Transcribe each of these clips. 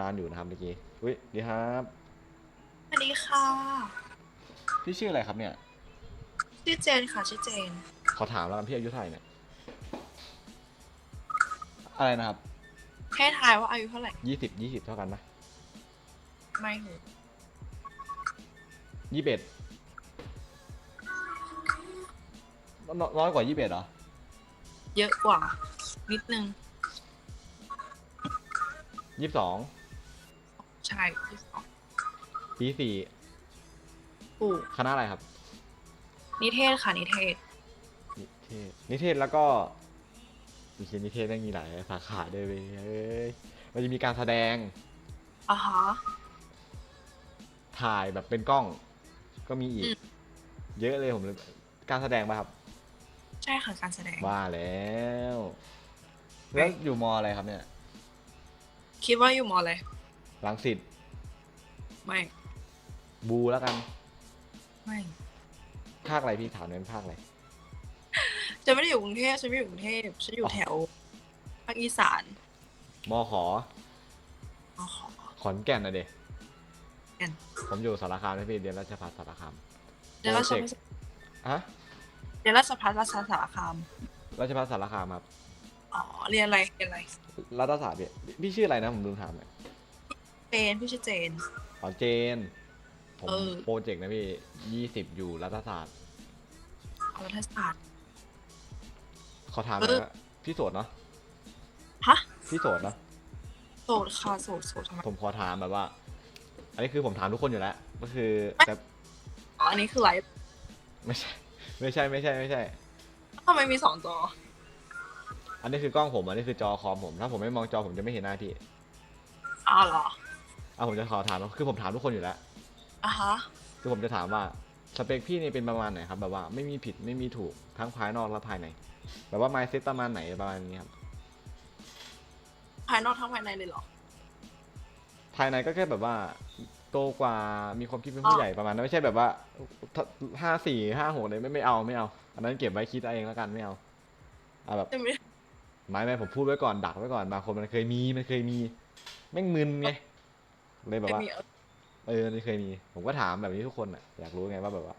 นานอยู่นะครับเมื่อกี้อุ้ยดีครับสวัสดีค่ะ พี่ชื่ออะไรครับเนี่ย ชื่อเจนค่ะ ชื่อเจน ขอถามแล้วกันพี่อายุเท่าไหร่เนี่ย อะไรนะครับให้ทายว่าอายุเท่าไหร่ยี่สิบยี่สิบเท่ากันไหมไม่หูยี่สิบเอ็ดน้อยกว่ายี่สิบเอ็ดเหรอ เยอะกว่า นิดนึงยี่สิบสอง ใช่ที่สองปีสี่ปู่คณะอะไรครับ นิเทศค่ะนิเทศ นิเทศ นิเทศแล้วก็มีเขียนนิเทศได้มีหลายสาขาด้วยเว้ยเอ้ยมันจะมีการแสดง อ่าฮะ ถ่ายแบบเป็นกล้อง ก็มีอีก อืม เยอะเลยผมเลยการแสดงป่ะครับ ใช่ค่ะการแสดง ว่าแล้ว แล้วอยู่มออะไรครับเนี่ย คิดว่าอยู่มออะไรรังสิตไม่บูแล้วกัน ไม่ภาคอะไรพี่ถามเป็นภาคอะไร จะไม่ได้อยู่กรุงเทพฉันไม่อยู่กรุงเทพฉันอยู่แถวภาคอีสานมอขอ อ๋อขอ ขอนแก่นนะเด็แก่น ผมอยู่สารคามนะพี่เรียนราชภัฏสารคาม เดี๋ยวราชโปรพัเจฒกต์ฮะ เดี๋ยวราชพัฒราชสารคามราชภัฏสารคามครับ อ๋อเรียนอะไรเรียนอะไรรัฐศาสตร์พี่พี่ชื่ออะไรนะผมลืมถามเลยเจ นพี่ชื่อเจนอ๋อเจน ผมเออ โปรเจกต์นะพี่ยี่สิบอยู่รัฐศาสตร์เอารัฐศาสตร์ ขอถามหเอน่ออยว่าพี่โสดเนาะฮะ พี่โสดเนาะโสดค่ะโสดโสดทำไมผมขอถามแบบว่า อันนี้คือผมถามทุกคนอยู่แล้ว ก็คือแต่อ๋ออันนี้คือไลฟ์ไม่ใช่ ไม่ใช่ไม่ใช่ไม่ใช่ ทำไมมีสองจออันนี้คือกล้องผมอันนี้คือจอคอมผม ถ้าผมไม่มองจอผมจะไม่เห็นหน้าพี่ อ้าวเหรอ อะผมจะขอถามคือผมถามทุกคนอยู่แล้ว อะฮะ คือผมจะถามว่าสเปคพี่นี่เป็นประมาณไหนครับ แบบว่าไม่มีผิดไม่มีถูกทั้งภายนอกและภายใน แบบว่า mindset ประมาณไหนประมาณนี้ครับ ภายนอกทั้งภายในเลยเหรอ ภายในก็แค่แบบว่าโตกว่ามีความคิดเป็นผู้ใหญ่ประมาณนั้นไม่ใช่แบบว่าห้าสี่ห้าหกเลยไม่ไม่เอาไม่เอา อันนั้นเก็บไว้คิดเอาเองแล้วกันไม่เอาเอาแบบจะไม่ไม่ไม่ผมพูดไว้ก่อนดักไว้ก่อนบางคนมันเคยมีมันเคยมีแม่งมึนไง เลยแบบไม่ว่า มีเออมันเคยมี ผมก็ถามแบบนี้ทุกคนอะ อยากรู้ไงว่าแบบว่า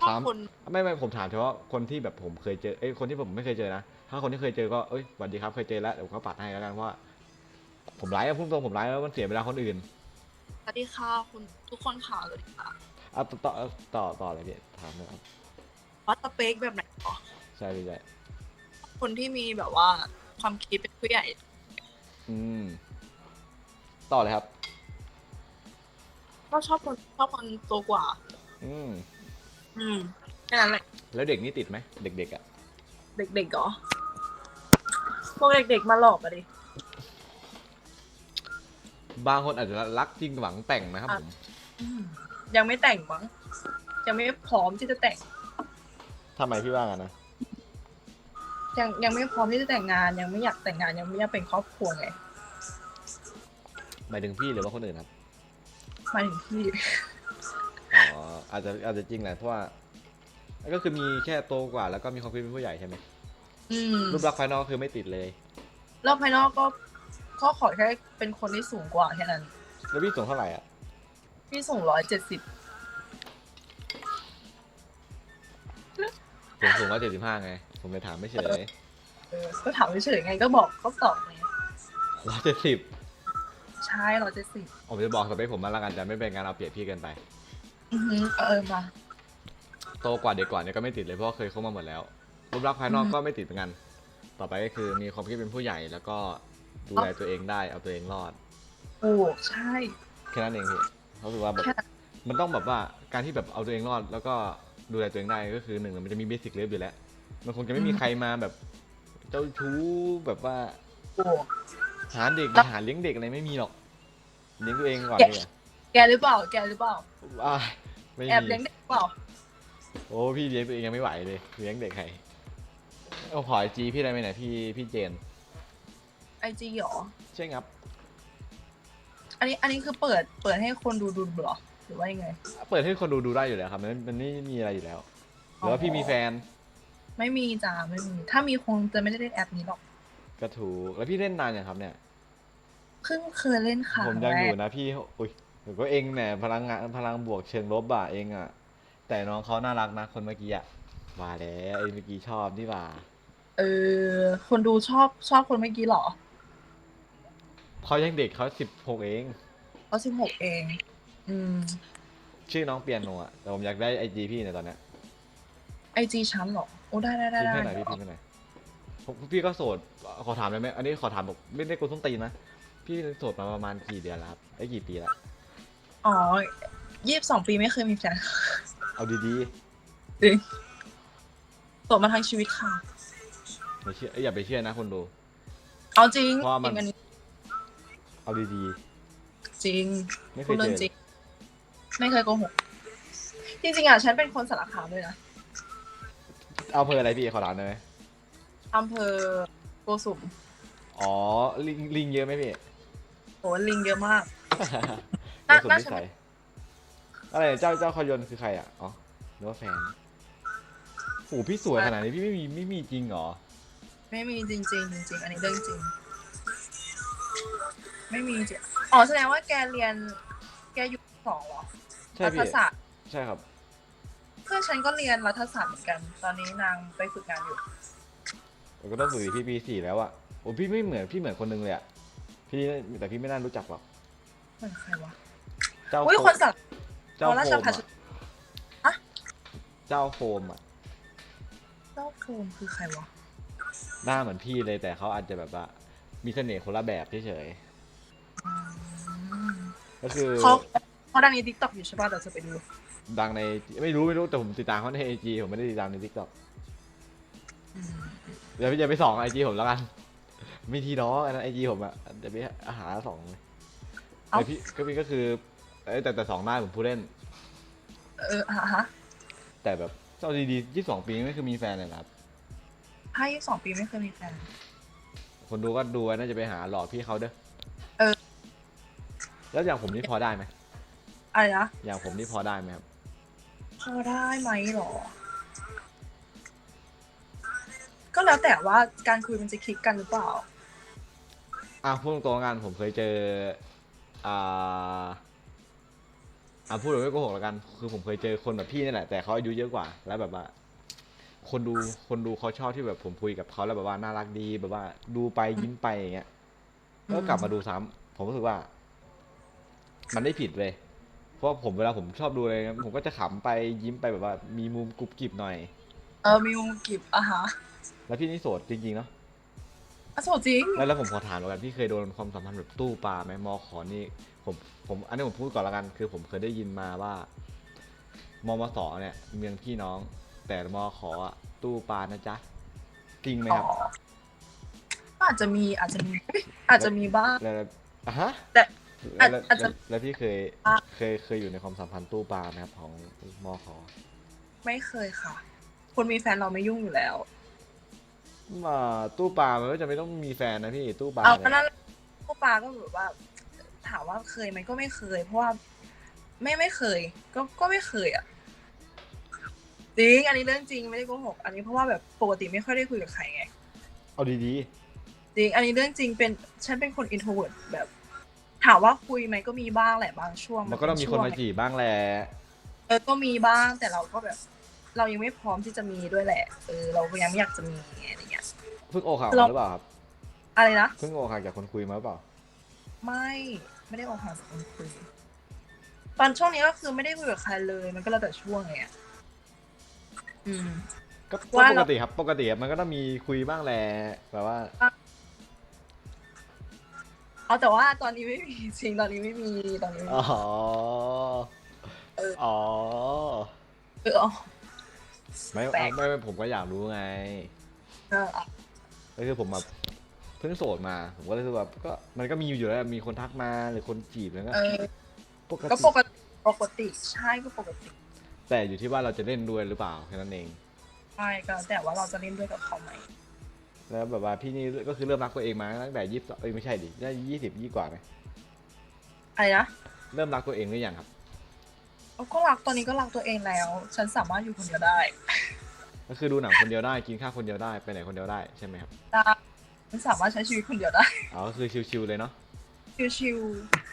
ถ้าถาม คนไม่ไม่ผมถามเฉพาะคนที่แบบผมเคยเจอ เอ้ยคนที่ผมไม่เคยเจอนะ ถ้าคนที่เคยเจอก็ เอ้ยสวัสดีครับเคยเจอแล้วเดี๋ยวผมก็ปัดให้แล้วกันเพราะว่าผมไลฟ์อะพูดตรงผมไลฟ์แล้วมันเสียเวลาคนอื่นสวัสดีค่ะคุณทุกคนข่าวเลยค่ะเอาต่อต่อต่อต่อเลยพี่ถามเลยครับว่าสเปคแบบไหนเหรอใช่พี่ใช่คนที่มีแบบว่าความคิดเป็นผู้ใหญ่ อืม ต่อเลยครับ ก็ชอบคนชอบคนโตกว่า อืมอืมแค่นั้นแหละแล้วเด็กนี่ติดไหมเด็กๆอะเด็กๆเหรอพวกเด็กๆมาหลอกอะดิ บางคนอาจจะรักจริงหวังแต่งนะครับอะผมอืมยังไม่แต่งมั้งยังไม่พร้อมที่จะแต่ง ทำไมพี่ว่างั้นนะ ยังยังไม่พร้อมที่จะแต่งงานยังไม่อยากแต่งงานยังไม่อยากเป็นครอบครัวไงหมายถึงพี่หรือว่าคนอื่นครับ หมายถึงพี่อ๋ออาจจะอาจจะจริงแหละเพราะว่าก็คือมีแค่โตกว่า แล้วก็มีความคิดเป็นผู้ใหญ่ใช่ไหมอืมรูปลักษณ์ภายนอกคือไม่ติดเลยแล้วภายนอกก็ก็ขอแค่เป็นคนที่สูงกว่าแค่นั้น แล้วพี่สูงเท่าไหร่อะพี่สูงร้อยเจ็ดสิบผมสูงร้อยเจ็ดสิบห้าไง ผมเลยถามไม่เฉยก็ถามเฉยๆไงก็บอกก็ตอบไงร้อยเจ็ดสิบ ใช่ร้อยเจ็ดสิบผมจะบอกสเปคผมมาแล้วกันแต่ไม่เป็นการเอาเปรียบพี่เกินไปอือหือเออมา โตกว่าเด็กกว่าเนี่ยก็ไม่ติดเลยเพราะว่าเคยเข้ามาหมดแล้ว รูปลักษณ์ภายนอกอืม ก็ไม่ติดเหมือนกัน ต่อไปก็คือมีความคิดเป็นผู้ใหญ่แล้วก็ดูแลตัวเองได้เอาตัวเองรอด โอ้ใช่ แค่นั้นเองพี่เขาถือว่าแบบแค่นั้นมันต้องแบบว่าการที่แบบเอาตัวเองรอด แล้วก็ดูแลตัวเองได้ก็คือหนึ่งมันจะมีเบสิกเลฟอยู่แล้ว มันคงจะไม่มีใครมาแบบ เจ้าชู้แบบว่าโอ้ หาเด็กหาเลี้ยงเด็กอะไรไม่มีหรอกเลี้ยงตัวเองก่อนแกะดีกว่าแกหรือเปล่า แกหรือเปล่าว้ายไม่แอบมีเลี้ยงเด็กเปล่า โอ้พี่เลี้ยงตัวเองยังไม่ไหวเลยเลี้ยงเด็กใครเอาขอไอจีพี่ได้ไหมเนี่ยพี่พี่เจนไอจีหรอใช่ครับอันนี้อันนี้คือเปิดเปิดให้คนดูดูเหรอหรือว่ายังไง เปิดให้คนดูดูได้อยู่แล้วครับมันมันไม่มีอะไรอยู่แล้วหรือว่าพี่มีแฟน ไม่มีจ้าไม่มี ถ้ามีคงจะไม่ได้เล่นแอปนี้หรอก ก็ถูกแล้วพี่เล่นนานยังครับเนี่ยเพิ่งเคยเล่นค่ะผมยังแรอกยู่นะพี่อุ้ยเดี๋ยวก็เองเนี่ยพลังงานพลังบวกเชิงลบอะเองอะ แต่น้องเขาน่ารักนะคนเมื่อกี้อะว่าแล้วไอ้เมื่อกี้ชอบนี่หว่าเออ คนดูชอบชอบคนเมื่อกี้เหรอเขายังเด็กเขาสิบหกเองเขาสิบหกเอง อืม ชื่อน้องเปียโนอะแต่ผมอยากได้ไอจีพี่ในยตอนเนี้ยไอจีชั้นเหรอ โอ้ได้ได้ได้พิมพ์ได้ให้หน่อยพี่พิมพ์ให้หน่อย ผมพี่ก็โสดขอถามได้ไหมอันนี้ขอถามบอกไม่ได้กดส้นตีนนะพี่โสดมาประมาณกี่เดือนแล้วครับไอ้ยกี่ปีละอ๋อยี่สิบสองปีไม่เคยมีแฟนเอาดีจริงโสดมาทั้งชีวิตค่ะ ๆไม่เชื่อเอ้ยอย่าไปเชื่อนะคนดู เอาจริงเพราะว่ามัน จริงอันนี้เอาดีจริงๆไม่เคพูดยเรื่เจองอจริง ไม่เคยโกหกจริงๆอะฉันเป็นคนสารคามด้วยนะ เอาเพออะไรพี่ขอถามได้ไหม อำเภอโกสุมอ๋อ ลิงลิงเยอะไหมพี่ โหลิงเยอะมากกระน่าสุนน่าจะนิสัยอะไรเจ้าเจ้าคอยนคือใครอะ อ๋อหรือว่าแฟนโอ้พี่สวยขนาดนี้พี่ไม่มีไม่มีจริงเหรอ ไม่มีจริงๆจริงๆอันนี้เรื่องจริง ไม่มีจริงอ๋อแสดงว่าแกเรียน แกอยู่สองเหรอใช่รัฐพี่ศาสตร์ใช่ครับ เพื่อนฉันก็เรียนรัฐศาสตร์เหมือนกัน ตอนนี้นางไปฝึกงานอยู่ ผมก็ต้องฝึกพี่ปีสี่แล้วอะโอ้พี่ไม่เหมือนพี่เหมือนคนนึงเลยอะพี่แต่พี่ไม่น่ารู้จักหรอกเหมือนใครวะเจ้าอุ้ยโฟคนมสักเจ้าอ๋อราโฟชมพัอะฒอะเจ้าโฟมอะเจ้าโฟมคือใครวะหน้าเหมือนพี่เลยแต่เขาอาจจะแบบว่า มีเสน่ห์คนละแบบเฉยอืมๆก็คือ เขาเขาดังในทิกตอกอยู่ใช่ป่ะเดี๋ยวจะไปดูดังในไม่รู้ไม่รู้แต่ผมติดตามเขาในไอจีผมไม่ได้ติดตามในทิกตอกอืม เดี๋ยวพี่จะไปส่องไอจีผมแล้วกันมีทีน้องอันนั้นไอจีผมอะเดี๋ยวพี่หาสองเลยแต่พี่ก็พี่ก็คือเอ้ยแต่แต่สองหน้าผมผู้เล่น เอออะฮะแต่แบบเจ้าดีๆยี่สองปีไม่คือมีแฟนเลยนะครับ ห้ายี่สองปีไม่เคยมีแฟน คนดูก็ดูไว้น่าจะไปหาหลอกพี่เขาเด้อเออ แล้วอย่างผมนี่พอได้ไหมอะไรนะอย่างผมนี่พอได้ไหมครับ พอได้ไหมหรอ ก็แล้วแต่ว่าการคุยมันจะคลิกกันหรือเปล่า อะพูดตรงๆกันผมเคยเจอ อ่า อะพูดแบบไม่โกหกแล้วกัน คือผมเคยเจอคนแบบพี่นี่แหละ แต่เขาอายุเยอะกว่า แล้วแบบว่า คนดู คนดูเขาชอบที่แบบผมคุยกับเขาแล้วแบบว่าน่ารักดี แบบว่าดูไปยิ้มไปอย่างเงี้ยแล้วก็กลับมาดูซ้ำผมรู้สึกว่า มันไม่ผิดเลย เพราะผมเวลาผมชอบดูอะไรเงี้ยผมก็จะขำไปยิ้มไปแบบว่า มีมุมกรุบกริบหน่อย เออมีวงกิบอะฮะ แล้วพี่นี่โสดจริงๆเนาะอะโสดจริง แล้วแล้วผมขอถามแล้วกันพี่เคยโดนความสัมพันธ์แบบตู้ปลาไหมมอขอนี่ผมผมอันนี้ผมพูดก่อนแล้วกันคือ ผมเคยได้ยินมาว่ามมสเนี่ยเมืองพี่น้อง แต่มอขออะตู้ปลานะจ๊ะจริงไหมอ๋อครับก็อาจจะมีอาจจะมีเอ้ยอาจจะมีบ้าง แล้วแล้วอะฮะแต่แล้วแล้วอาจจะ แล้วแล้วพี่เคยอะเคยเคยอยู่ในความสัมพันธ์ตู้ปลาไหมครับของมอขอ ไม่เคยค่ะ คนมีแฟนเราไม่ยุ่งอยู่แล้ว มาตู้ปลามันก็จะไม่ต้องมีแฟนนะพี่ตู้ปลาเอาเนี่ก็ยนั่นแหละพวกปลาก็แบบว่า ถามว่าเคยไหมก็ไม่เคย เพราะว่าไม่ไม่เคย ก็ก็ไม่เคยอะจริงอันนี้เรื่องจริงไม่ได้โกหกอันนี้เพราะว่าแบบปกติไม่ค่อยได้คุยกับใครไงเอาดีจริงอันนี้เรื่องจริงเป็นฉันเป็นคนอินโทรเวิร์ดแบบ ถามว่าคุยไหมก็มีบ้างแหละบางช่วงๆมันก็ต้องมีคนมาเป็ช่วจีบบ้างแหละเออก็มีบ้างแต่เราก็แบบ เรายังไม่พร้อมที่จะมีด้วยแหละเออเรายังไม่อยากจะมีอะไร เงี้ยเพิ่งอกหักเรามาหรือเปล่าครับอะไรนะ เพิ่งอกหักจากคนคุยมาหรือเปล่า ไม่ไม่ได้ออกห่างจากคนคุย ตอนช่วงนี้ก็คือไม่ได้คุยกับใครเลย มันก็แล้วแต่ช่วงไงอะอืม ก็ก็ว่าปเรา กติครับ ปกติมันก็ต้องมีคุยบ้างแหละแบบว่า เอาแต่ว่าตอนนี้ไม่มีจริงตอนนี้ไม่มีตอนนี้ไม่อ๋มี อ เออ อ๋อ เออเอา ไม่แปลก ไม่ไม่ผมก็อยากรู้ไง เออเอา ก็คือผมแบบเพิ่งโสดมา ผมก็เลยคือแบบก็มันก็มีอยู่แล้วมีคนทักมาหรือคนจีบแล้วก็เออปกก็ติปกติปกติใช่ก็ปกติแต่อยู่ที่ว่าเราจะเล่นด้วยหรือเปล่าแค่นั้นเอง ใช่ก็แล้วแต่ว่าเราจะเล่นด้วยกับเขาไหมแล้วแบบว่าพี่นี่ก็คือเริ่มรักตัวเองมาตั้งแต่ยี่สิบเอ้ยไม่ใช่ดิได้ยี่สิบยี่กว่าไหมอะไรนะเริ่มรักตัวเองหรือยังครับเอาก็รักตอนนี้ก็รักตัวเองแล้ว ฉันสามารถอยู่คนเดียวได้ ก็คือดูหนังคนเดียวได้กินข้าวคนเดียวได้ไปไหนคนเดียวได้ใช่ไหมครับได้ฉันสามารถใช้ชีวิตคนเดียวได้อ๋อก็คือชิวๆเลยเนาะชิว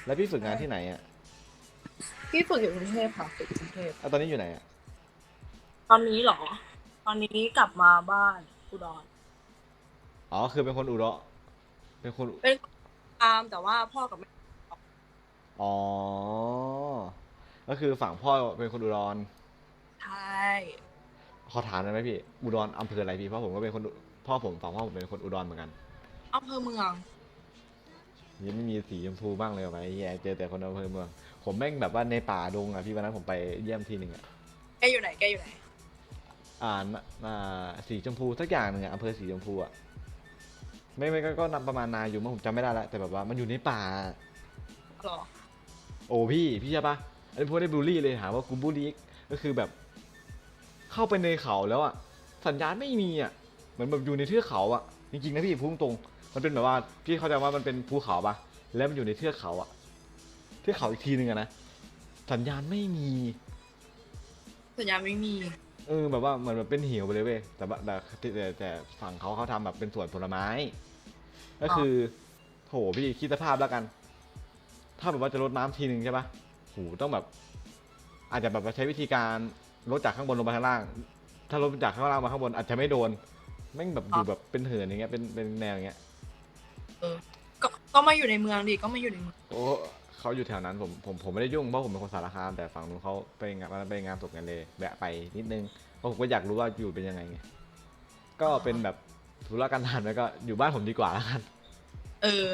แล้วพี่ฝึกงานที่ไหนอะๆพี่ฝึกอยู่กรุงเทพค่ะฝึกกรุงเทพแล้วตอนนี้อยู่ไหนอะตอนนี้เหรอ ตอนนี้กลับมาบ้านอุดรอ๋อคือเป็นคนอุดรเป็นคนเป็นตามแต่ว่าพ่อกับแม่อ๋อก็คือฝั่งพ่อเป็นคนอุดรใช่ ขอถามได้ไหมพี่อุดรอำเภออะไรพี่เพราะผมก็เป็นคนอุพ่อผมฝั่งพ่อผมเป็นคนอุดรเหมือนกันอำเภอเมืองยังไม่มีสีชมพูบ้างเลยเหรอวะไอ้เหี้ยเจอแต่คนอำเภอเมือง ผมแม่งแบบว่าในป่าดงอะพี่วันนั้นผมไปเยี่ยมทีหนึ่งอะแกอยู่ไหนแกอยู่ไหนอ่าน่ะอ่าสีชมพูสักอย่างหนึ่งอะอำเภอสีชมพูอะไม่ไม่ก็ก็นำประมาณนาอยู่มั้งผมจำไม่ได้ละแต่แบบว่ามันอยู่ในป่า หรอ โอ้พี่พี่ใช่ปะอันนี้พูดได้บูลลี่เลยถามว่ากูบูลลี่ก็คือแบบ เข้าไปในเขาแล้วอะสัญญาณไม่มีอะเหมือนแบบอยู่ในเทือกเขาอะจริงๆนะพี่พุ่งตรงๆมันเป็นแบบว่าพี่เข้าใจว่ามันเป็นภูเขาปะแล้วมันอยู่ในเทือกเขาอะเทือกเขาอีกทีหนึ่งอะนะสัญญาณไม่มี สัญญาณไม่มีเออแบบว่าเหมือนแบบเป็นเหวไปเลยเว้ยแต่ว่าแต่แต่แต่ฝั่งเขาเขาทำแบบเป็นสวนผลไม้ ก็คือโหพี่คิดสภาพแล้วกัน ถ้าแบบว่าจะรดน้ำทีหนึ่งใช่ปะโหต้องแบบ อาจจะแบบว่าใช้วิธีการ ลดจากข้างบนลงมาข้างล่าง ถ้าลดจากข้างล่างมาข้างบนอาจจะไม่โดนแม่งแบบอยู่แบบเป็นเหินอย่างเงี้ยเป็นเป็นแนวอย่างเงี้ยก็ก็มาอยู่ในเมืองดิก็มาอยู่ในเมืองโอ้เขาอยู่แถวนั้นผมผมผมไม่ได้ยุ่งเพราะผมเป็นคนสารคามแต่ฝั่งนู้นเขาไปงานมันไปงานศพกันเลยแวะไปนิดนึงเพราะผมก็อยากรู้ว่าอยู่เป็นยังไงไงก็เป็นแบบธุระการทานแล้วก็อยู่บ้านผมดีกว่าแล้วกันเออ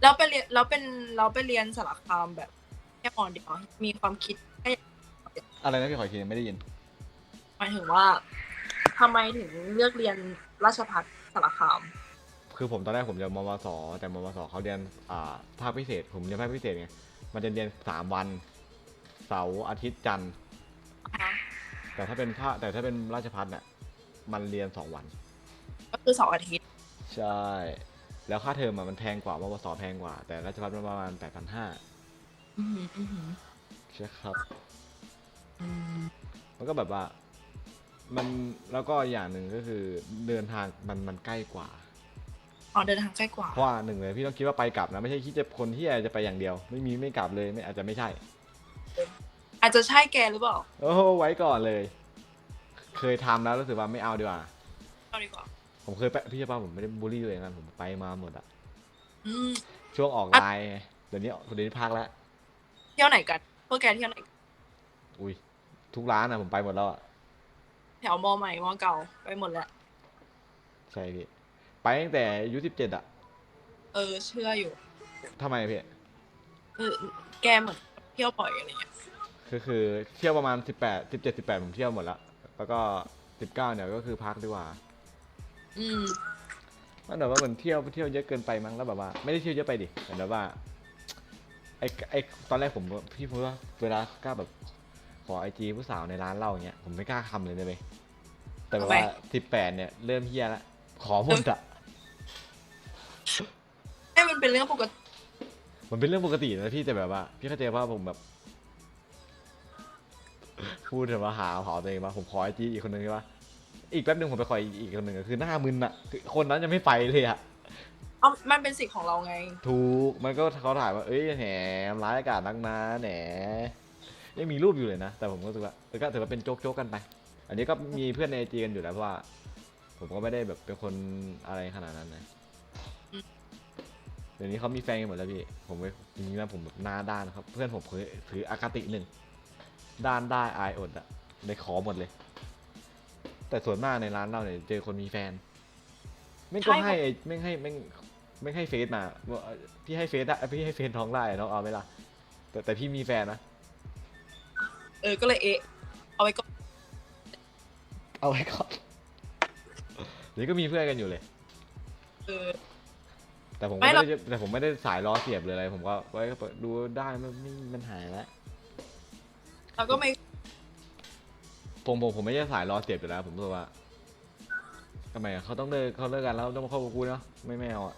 แล้วไปเรียนแล้วเป็นเราไปเรียนสารคามแบบแค่มอนเดียวมีความคิดแค่ อะไรนะพี่ขออีกทีไม่ได้ยินหมายถึงว่าทำไมถึงเลือกเรียนราชภัฏสารคาม คือผมตอนแรกผมเรียนมวสแต่มวสเขาเรียนอ่าภาคพิเศษ ผมเรียนภาคพิเศษไงมันจะเรียนสามวัน เสาร์อาทิตย์จันทร์แต่ถ้าเป็นภาคแต่ถ้าเป็นราชพัฒเนี่ยมันเรียนสองวัน ก็คือเสาร์อาทิตย์ ใช่ แล้วค่าเทอมอะมันแพงกว่ามวสแพงกว่า แต่ราชพัฒมันประมาณแปดพันห้าอือหืออือหือใช่ครับอื มมันก็แบบว่ามันแล้วก็อย่างหนึ่งก็คือเดินทางมันมันใกล้กว่า อ๋อเดินทางใกล้กว่า เพราะว่าหนึ่งเลยพี่ต้องคิดว่าไปกลับนะไม่ใช่คิดจะคนที่จะไปอย่างเดียว ไม่มีไม่กลับเลยไม่อาจจะไม่ใช่ อาจจะใช่แกหรือเปล่าโอ้โหไว้ก่อนเลย เคยทำแล้วรู้สึกว่าไม่เอาดีกว่าเอาดีกว่า ผมเคยไปพี่ป้าผมไม่ได้บูลลี่ตัวเองนะผมไปมาหมดอะอืมช่วงออกไลน์เดี๋ยวนี้เดี๋ยวนี้พักแล้วเที่ยวไหนกันพวกแกเที่ยวไหนกันอุ้ย ทุกร้านอะผมไปหมดแล้วอะแถวมอใหม่มอเก่าไปหมดแล้ว ใช่พี่ ไปตั้งแต่อายุสิบเจ็ดอะเออ เชื่ออยู่ทำไมพี่เออแกเหมือนเที่ยวบ่อยอะไรเงี้ยคือคือเที่ยวประมาณสิบแปดสิบเจ็ดสิบแปดผมเที่ยวหมดแล้วแล้วก็สิบเก้าเนี่ยก็คือพักดีกว่าอืมมันแบบว่าเหมือนเที่ยวเที่ยวเยอะเกินไปมั้งแล้วแบบว่า ไม่ได้เที่ยวเยอะไปดิแต่แบบว่าไอไอตอนแรกผมพี่พูดว่าเวลากล้าแบบขอ ไอจีผู้สาวในร้านเหล้าอย่างเงี้ยผมไม่กล้าทำเลยนะเว้ยแต่แบบว่าสิบแปดเนี่ยเริ่มเฮี้ยละขอหมดอะไอ้มันเป็นเรื่องปกติ มันเป็นเรื่องปกตินะพี่แต่แบบว่าพี่เข้าใจว่าผมแบบพูดถึงว่าหาเผาตัวเองว่าผมขอไอจีอีกคนนึงใช่ปะอีกแป๊บนึงผมไปขออีกคนหนึ่งอะคือหน้ามึนอะคือคนนั้นยังไม่ไปเลยอะเอ้ามันเป็นสิทธิ์ของเราไง ถูก มันก็เขาถ่ายว่า เอ้ยแหมร้ายอากาศนักนะแหน ยังมีรูปอยู่เลยนะ แต่ผมก็รู้สึกว่าเออก็ถือว่าเป็นโจ๊กโจ๊กกันไป อันนี้ก็มีเพื่อนในไอจีกันอยู่แล้วเพราะว่า ผมก็ไม่ได้แบบเป็นคนอะไรขนาดนั้นนะอืมเดี๋ยวนี้เขามีแฟนกันหมดแล้วพี่ ผมก็จริงๆแล้วผมแบบหน้าด้านนะครับ เพื่อนผมเคยถืออคติหนึ่ง ด้านได้อายอดอะเลยขอหมดเลย แต่ส่วนมากในร้านเราเนี่ยเจอคนมีแฟน ไม่ก็ให้ไอ้ไม่ให้ไม่ไม่ให้เฟซมาว่าพี่ให้เฟซได้พี่ให้เฟซน้องได้น้องเอาไหมล่ะแต่แต่พี่มีแฟนนะ เออก็เลยเอะเอาไว้ก่อนเอาไว้ก่อนเดี๋ยวก็มีเพื่อนกันอยู่เลย เออ แต่ผมไม่ไม่หรอก ได้แต่ผมไม่ได้สายล้อเสียบเลยอะไร ผมก็ไว้เปิดดูได้ไม่ไม่มีปัญหาแล้วเราก็ไม่ผมผมผมไม่ใช่สายล้อเสียบอยู่แล้ว ผมรู้สึกว่าทำไมอะเขาต้องเลิกเขาเลิกกันแล้วต้องมาเข้ากับกูเนาะไม่ไม่เอาอะ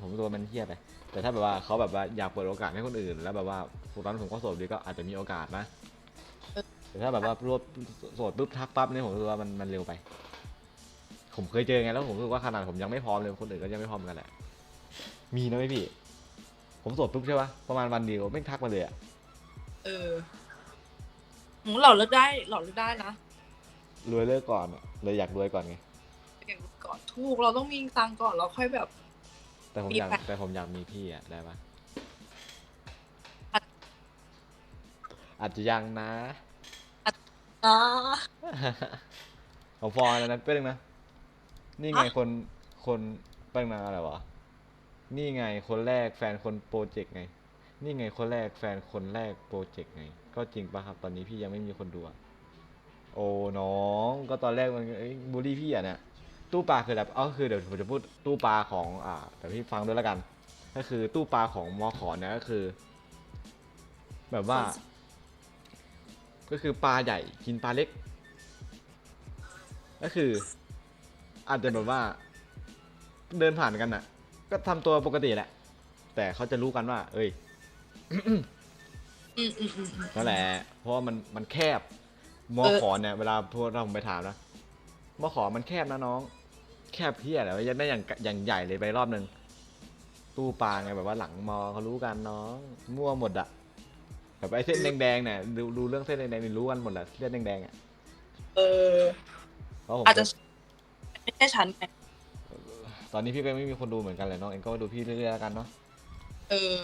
ผมรู้สึกว่ามันเฮี้ยไปแต่ถ้าแบบว่าเขาแบบว่าอยากเปิดโอกาสให้คนอื่น แล้วแบบว่าตอนนั้นผมก็โสดดีก็อาจจะมีโอกาสนะ แต่ถ้าแบบว่ารวบโสดปุ๊บทักปั๊บเนี่ยผมรู้สึกว่ามันมันเร็วไป ผมเคยเจอไงแล้วผมรู้สึกว่าขนาดผมยังไม่พร้อมเลยคนอื่นก็ยังไม่พร้อมกันแหละมีนะไหมพี่ ผมโสดปุ๊บใช่ปะประมาณวันเดียวไม่งทักมาเลยอะเออหืมเราเลิกได้เราเลิกได้นะรวยเลิกก่อนอะเลยอยากรวยก่อนไงเก่งก่อนถูกเราต้องมีตังค์ก่อนเราค่อยแบบ แต่ผมมีอยากแฟน แต่ผมอยากมีพี่อะได้ปะอาจอาจจะยังนะ อ่าของฟอยแล้วนะเป็นงนะ นี่ไงฮะคนคนเป็นงนะอะไรวะ นี่ไงคนแรกแฟนคนโปรเจกต์ไง นี่ไงคนแรกแฟนคนแรกโปรเจกต์ไง ก็จริงปะครับ ตอนนี้พี่ยังไม่มีคนดูอะโอ้น้องก็ตอนแรกมันเอ้ยบูลลี่พี่อะเนี่ยตู้ปลาคืออะไรอ๋อคือเดี๋ยวผมจะพูดตู้ปลาของอ่าแต่พี่ฟังด้วยแล้วกัน ก็คือตู้ปลาของมอขอเนี่ยก็คือ แบบว่า ก็คือปลาใหญ่กินปลาเล็ก ก็คือ อาจจะแบบว่า เดินผ่านกันน่ะ ก็ทำตัวปกติแหละ แต่เขาจะรู้กันว่า เอ้ยนั่นแหละ เพราะว่ามันมันแคบมอเออขอเนี่ยเวลาพวกเราผมไปถามนะมอขอมันแคบนะน้อง แคบเพี้ยอะไรวะยังได้อย่างอย่างใหญ่เลยไปรอบหนึ่งตู้ปลาไงแบบว่าหลังมอเขารู้กันน้องมั่วหมดอะ แบบไอ้เส้นแดงๆเนี่ยดูดูเรื่องเส้นแดงๆนี่รู้กันหมดแหละเส้นแดงๆอะเออ เพราะผมอาจจะก็ไม่ใช่ฉันไงตอนนี้พี่ก็ไม่มีคนดูเหมือนกันเลยน้องเองก็ดูพี่เรื่อยๆแล้วกันเนาะเออ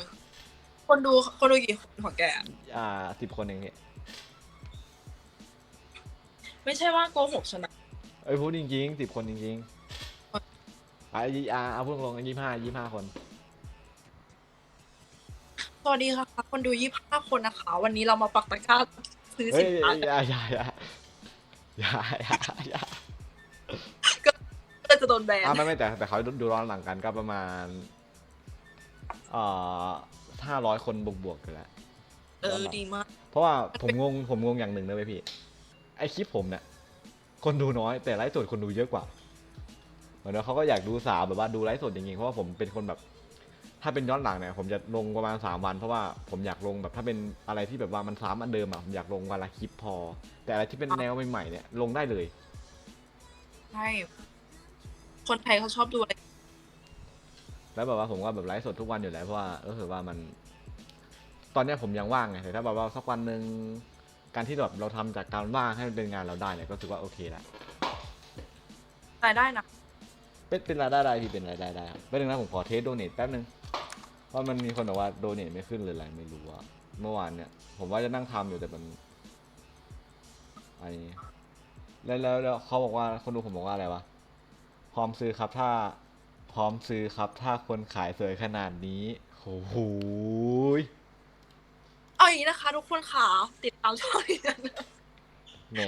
คนดูคนดูกี่คนของแกอะอ่าสิบคนเองเนี่ยไม่ใช่ว่าโกหกฉันนะ เอ้ยพูดจริงๆสิบคนจริงๆอ่ายี่อาเอาพูดตรงยี่ห้ายี่ห้าคน สวัสดีค่ะ คนดูยี่ห้าคนนะคะ วันนี้เรามาปักตะกร้าซื้อเฮ้สิยนค้าอย่าอย่าอย่าอย่าอย่าอย่าก็จะโดนแบนอ่าไม่ไม่แต่แต่เขาดูร้อนหลังกันก็ประมาณเอ่อห้าร้อยคนบวกบวกๆกันแหละเออดีมาก เพราะว่าผมงงผมงงอย่างหนึ่งนะเว้ยพี่ ไอคลิปผมเนี่ยคนดูน้อยแต่ไลฟ์สดคนดูเยอะกว่า เหมือนว่าเขาก็อยากดูสาวแบบว่าดูไลฟ์สดจริงๆเพราะว่าผมเป็นคนแบบ ถ้าเป็นย้อนหลังเนี่ยผมจะลงประมาณสามวันเพราะว่าผมอยากลงแบบถ้าเป็นอะไรที่แบบว่ามันซ้ำอันเดิมอะผมอยากลงวันละคลิปพอ แต่อะไรที่เป็นแนวใหม่ๆเนี่ยลงได้เลย ใช่ คนไทยเขาชอบดูอะไรแล้วแบบว่าผมก็แบบไลฟ์สดทุกวันอยู่แล้วเพราะว่ารู้สึกว่ามัน ตอนเนี้ยผมยังว่างไงแต่ถ้าแบบว่าสักวันหนึ่งการที่แบบเราทำจากการว่างให้มันเป็นงานเราได้เนี่ยก็ถือว่าโอเคละรายได้นะเป็นเป็นรายได้ได้พี่เป็นรายได้ได้ครับแป๊บนึงนะผมขอเทสโดเนทแป๊บนึง ว่ามันมีคนบอกว่าโดเนทไม่ขึ้นเลยอะไรไม่รู้ว่าเมื่อวานเนี่ย ผมว่าจะนั่งทำอยู่แต่มันไอ้แล้วแล้วแล้วเขาบอกว่าคนดูผมบอกว่าอะไรวะพร้อมซื้อครับถ้าพร้อมซื้อครับ ถ้าคนขายสวยขนาดนี้โอ้โหยเอาอย่างนี้นะคะ ทุกคนขาติดตามช่องนี้นะแหม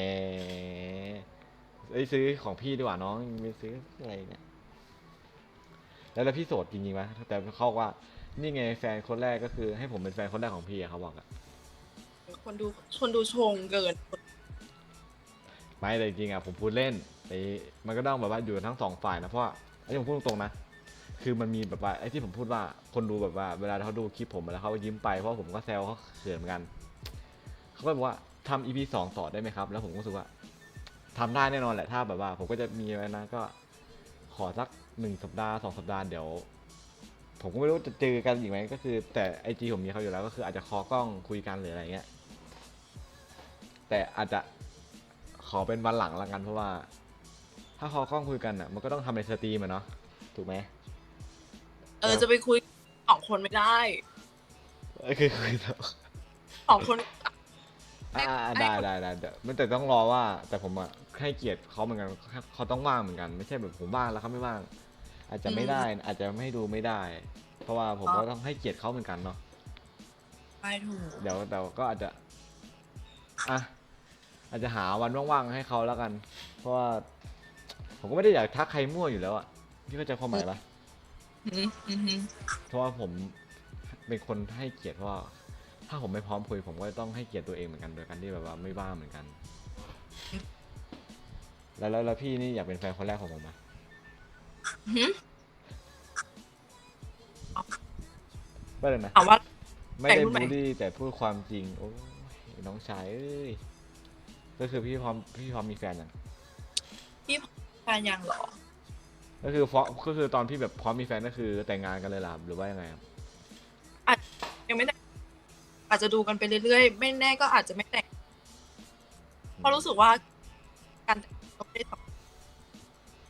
ไอ้ยซื้อของพี่ดีกว่าน้องไม่ซื้ออะไรเนี่ย แล้วแล้วพี่โสดจริงๆไหมแต่เขาบอกว่า นี่ไงแฟนคนแรกก็คือ ให้ผมเป็นแฟนคนแรกของพี่อะเขาบอกอะคนดูคนดูชงเกิน ไม่แต่จริงๆอะผมพูดเล่นไอ้มันก็ต้องแบบว่าอยู่กันทั้งสองฝ่ายนะเพราะว่าไอ้ที่ผมพูดตรงๆนะ คือมันมีแบบว่าไอ้ที่ผมพูดว่าคนดูแบบว่าเวลาเขาดูคลิปผมแล้วเขาก็ยิ้มไปเพราะผมก็แซวเขาเขินเหมือนกันเขาก็บอกว่าทำ EP สองต่อได้ไหมครับ แล้วผมก็รู้สึกว่าทำได้แน่นอนแหละถ้าแบบว่า ผมก็จะมีไว้นะก็ขอสักหนึ่งสัปดาห์สองสัปดาห์เดี๋ยว ผมก็ไม่รู้จะเจอกันอีกไหมก็คือ แต่ไอจีผมมีเขาอยู่แล้วก็คืออาจจะคอกล้องคุยกันหรืออะไรเงี้ยแต่อาจจะขอเป็นวันหลังละกันเพราะว่า ถ้าคอกล้องคุยกันอะ มันก็ต้องทำในสตรีมอะเนาะถูกไหมเออจะไปคุยสองคนไม่ได้เออคือคุยต่อสองคน อ่าอ่าได้ได้ได้แต่ไม่แต่ต้องรอว่า แต่ผมอะให้เกียรติเขาเหมือนกันเขาต้องว่างเหมือนกัน ไม่ใช่แบบผมว่างแล้วเขาไม่ว่าง อาจจะไม่ได้ อาจจะไม่ให้ดูไม่ได้ เพราะว่าผมก็ต้องให้เกียรติเขาเหมือนกันเนาะไม่ถูกเดี๋ยวแต่ก็อาจจะอะอาจจะหาวันว่างๆให้เขาแล้วกัน เพราะว่าผมก็ไม่ได้อยากทักใครมั่วอยู่แล้วอะพี่เข้าใจความหมายปะอืมอืมอืมเพราะว่าผมเป็นคนให้เกียรติเพราะว่า ถ้าผมไม่พร้อมคุย ผมก็ต้องให้เกียรติตัวเองเหมือนกันโดยการที่แบบว่าไม่บ้าเหมือนกัน แล้วแล้วแล้วพี่นี่อยากเป็นแฟนคนแรกของผมไหม หืมไม่เลยนะถามว่า ไม่ได้แต่พูดไหมบูลลี่แต่พูดความจริง โอ้ยน้องชายเอ้ยก็คือพี่พร้อมพี่พร้อมมีแฟนยังแฟนยังเหรอ ก็คือพร้อมก็คือตอนพี่แบบพร้อมมีแฟนก็คือแต่งงานกันเลยล่ะหรือว่ายังไงครับยังไม่แต่งอาจจะดูกันไปเรื่อยๆ ไม่แน่ก็อาจจะไม่แต่งเพราะรู้สึกว่าการแต่งก็ไม่ได้สำคัญ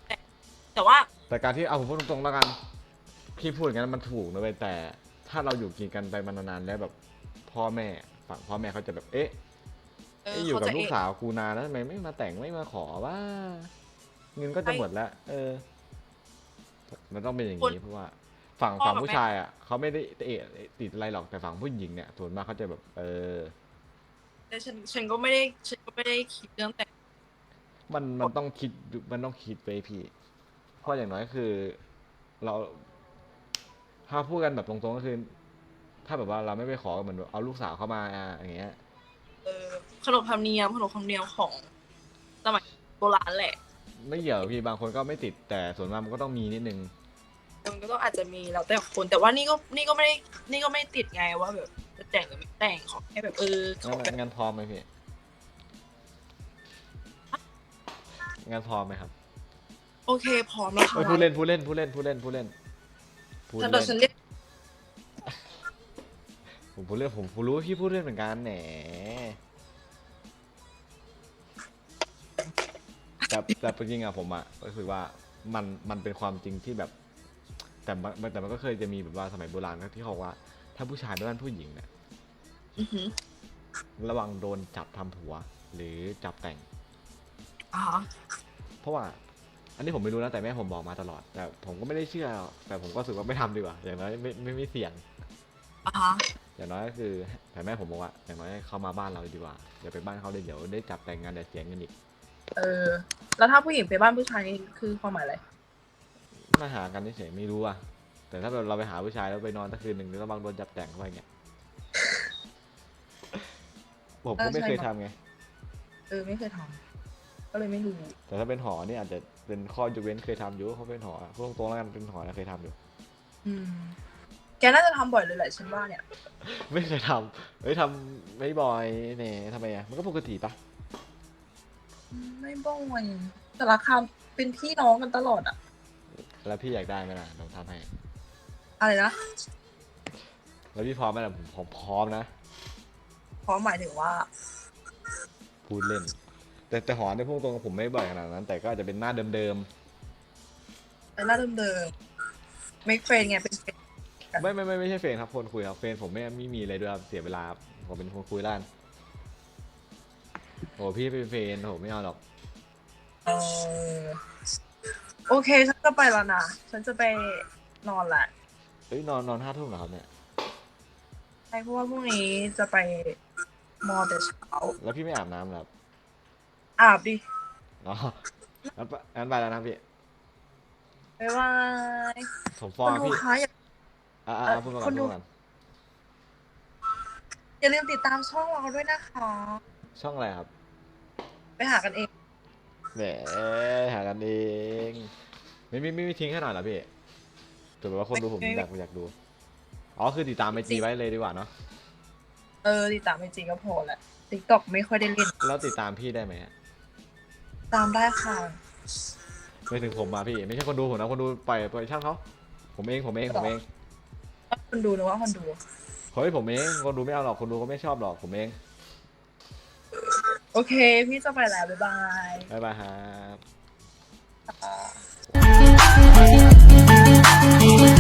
แต่แต่ว่า แต่การที่เอาผมพูดตรงๆแล้วกันพี่พูดอย่างนั้นมันถูกนะเว้ยแต่ ถ้าเราอยู่กินกันไปมานานๆแล้วแบบพ่อแม่ฝั่งพ่อแม่เขาจะแบบเอ๊ะเออเอ๊ะอยู่เขากับจะลูกเอะสาวกูนานแล้วทำไมไม่มาแต่งไม่มาขอว่าเงินก็จะหมดแล้วเออ มันต้องเป็นอย่างนี้เพราะว่า ฝั่งฝั่งผู้ชายอะเขาไม่ได้เอะติดอะไรหรอกแต่ฝั่งผู้หญิงเนี่ยส่วนมากเขาจะแบบ เออ แต่ฉันฉันก็ไม่ได้ฉันก็ไม่ได้คิดเรื่องแต่งมันมันต้องคิดมันต้องคิดไปพี่เพ ราะอย่างน้อยคือ เรา ถ้าพูดกันแบบตรงๆก็คือ ถ้าแบบว่าเราไม่ไปขอเหมือนแบบเอาลูกสาวเข้ามาอย่างเงี้ยเออขนบธรรมเนียมขนบธรรมเนียมของสมัยโบราณแหละ ไม่เกี่ยวพี่บางคนก็ไม่ติดแต่ส่วนมากมันก็ต้องมีนิดนึงมันก็ต้องอาจจะมีแล้วแต่คนแต่ว่านี่ก็นี่ก็ไม่ได้นี่ก็ไม่ติดไงว่าแบบจะแต่งหรือไม่แต่งขอแค่แบบเออของั้นแบบงั้นพร้อมไหมพี่งั้นพร้อมไหมครับ โอเคพร้อมแล้วค่ะเอ้ยผู้เล่นผู้เล่นผู้เล่นผู้เล่นผู้เล่นผู้ฉันเล่เดี๋ยวฉันเรียกผมผู้เล่นผมผมรู้ว่าพี่ผู้เล่นเหมือนกันแหนแต่แต่จริงๆอะผมอะก็คือว่ามันมันเป็นความจริงที่แบบ แต่มันแต่มันก็เคยจะมีแบบว่าสมัยโบราณที่เขาบอกว่า ถ้าผู้ชายไปบ้านผู้หญิงเนี่ยอือหือระวังโดนจับทำผัว หรือจับแต่งอ่าฮะเพราะว่า อันนี้ผมไม่รู้นะแต่แม่ผมบอกมาตลอด แต่ผมก็ไม่ได้เชื่อหรอกแต่ผมก็รู้สึกว่าไม่ทำดีกว่า อย่างน้อยไม่ไม่ไม่เสี่ยง อ่าฮะอย่างน้อยก็คือแต่แม่ผมบอกว่าอย่างน้อยเขามาบ้านเราดีกว่าอย่าไปบ้านเขาเลยเดี๋ยวได้จับแต่งงานแต่เสียเงินอีกเออ แล้วถ้าผู้หญิงไปบ้านผู้ชายนี่คือความหมายอะไร มาหากันเฉยๆไม่รู้อะแต่ถ้าเราไปหาผู้ชายแล้วไปนอนตั้งคืนหนึ่งแล้วบางโดนจับแต่งเข้าไปเงี้ยผมก็ไม่เคยทำไง เออ ไม่เคยทำ ก็เลยไม่รู้แต่ถ้าเป็นหอนี่อาจจะเป็นข้อยกเว้นเคยทำอยู่เพราะเป็นหอพูดตรงๆแล้วกันเป็นหอนะเคยทำอยู่ อืม แกน่าจะทำบ่อยเลยแหละฉันว่าเนี่ย ไม่เคยทำเฮ้ยทำไม่บ่อยเนี่ยทำไมอะมันก็ปกติปะไม่บ่อยแต่ละคำเป็นพี่น้องกันตลอดอะแล้วพี่อยากได้ไหมล่ะลองทำให้ อะไรนะแล้วพี่พร้อมไหมล่ะผมผมพร้อมนะ เพราะหมายถึงว่า พูดเล่น แต่แต่หอในพุ่งตรงๆผมไม่บ่อยขนาดนั้น แต่ก็อาจจะเป็นหน้าเดิมเป็นหน้าเดิมๆ make friend ไงเป็น friend ๆไม่ไม่ไม่ไม่ใช่เฟรนครับคนคุยครับเฟรนผมไม่ไม่มีเลยด้วยครับเสียเวลาครับผมเป็นคนคุยล้านโอ้พี่เป็นเฟรนโอ้ไม่เอาหรอกเออโอเคฉันจะไปแล้วนะฉันจะไปนอนแหละเฮ้ยนอนนอนห้าทุ่มเหรอครับเนี่ยใช่เพราะว่าพรุ่งนี้จะไปมอแต่เช้าแล้วพี่ไม่อาบน้ำเหรอครับ อาบดิอ๋องั้นไปงั้นไปแล้วนะพี่ บ๊ายบายผมคฟ้องนนะดูพี่ คะอย่า อ่าเอ่อพูดมาก่คอนนพูดูดมาก่อนอย่าลืมติดตามช่องเราด้วยนะคะ ช่องอะไรครับ ไปหากันเอง แหมหากันเองไม่ไม่ไม่ไม่ทิ้งให้หน่อยเหรอพี่เกิดแบบว่าคนดูผมอยากอยากดู อ๋อคือติดตามไอจีไว้เลยดีกว่าเนาะเออติดตามจริงก็พอแหละติ๊กต็อกไม่ค่อยได้เล่น แล้วติดตามพี่ได้ไหมฮะ ตามได้ค่ะ ไม่ถึงผมมาพี่ ไม่ใช่คนดูผมนะคนดูปล่อยปล่อยช่างเขาผมเองผมเองผมเอง คนดูนะว่าคนดู เฮ้ยผมเองคนดูไม่เอาหรอกคนดูก็ไม่ชอบหรอกผมเอง โอเค พี่จะไปแล้ว บ๊ายบายบ๊ายบายครับค่ะ